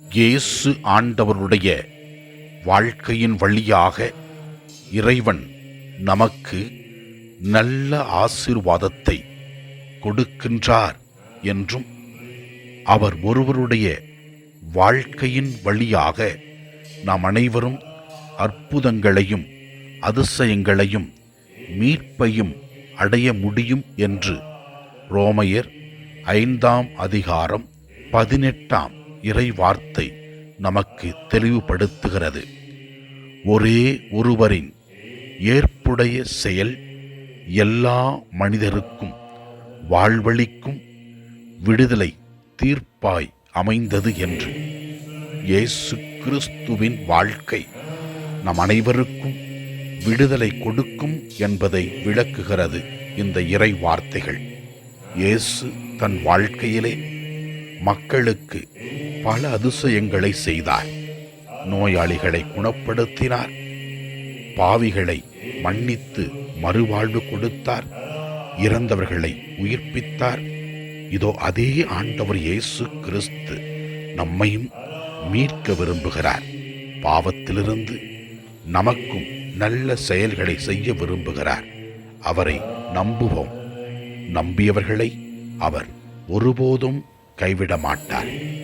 இயேசு ஆண்டவருடைய வாழ்க்கையின் வழியாக இறைவன் நமக்கு நல்ல ஆசிர்வாதத்தை கொடுக்கின்றார் என்றும் அவர் ஒருவருடைய வாழ்க்கையின் வழியாக நாம் அனைவரும் அற்புதங்களையும் அதிசயங்களையும் மீட்பையும் அடைய முடியும் என்று ரோமையர் ஐந்தாம் அதிகாரம் பதினெட்டாம் இறை வார்த்தை நமக்கு தெளிவுபடுத்துகிறது. ஒரே ஒருவரின் ஏற்புடைய செயல் எல்லா மனிதருக்கும் வாழ்வழிக்கும் விடுதலை தீர்ப்பாய் அமைந்தது என்று. இயேசு கிறிஸ்துவின் வாழ்க்கை நம் அனைவருக்கும் விடுதலை கொடுக்கும் என்பதை விளக்குகிறது இந்த இறை வார்த்தைகள் இயேசு தன் வாழ்க்கையிலே மக்களுக்கு பல அதிசயங்களை செய்தார். நோயாளிகளை குணப்படுத்தினார். பாவிகளை மன்னித்து மறுவாழ்வு கொடுத்தார். இறந்தவர்களை உயிர்ப்பித்தார். இதோ அதே ஆண்டவர் இயேசு கிறிஸ்து நம்மையும் மீட்க விரும்புகிறார். பாவத்திலிருந்து நமக்கும் நல்ல செயல்களை செய்ய விரும்புகிறார். அவரை நம்புவோம். நம்பியவர்களை அவர் ஒருபோதும் கைவிட மாட்டார்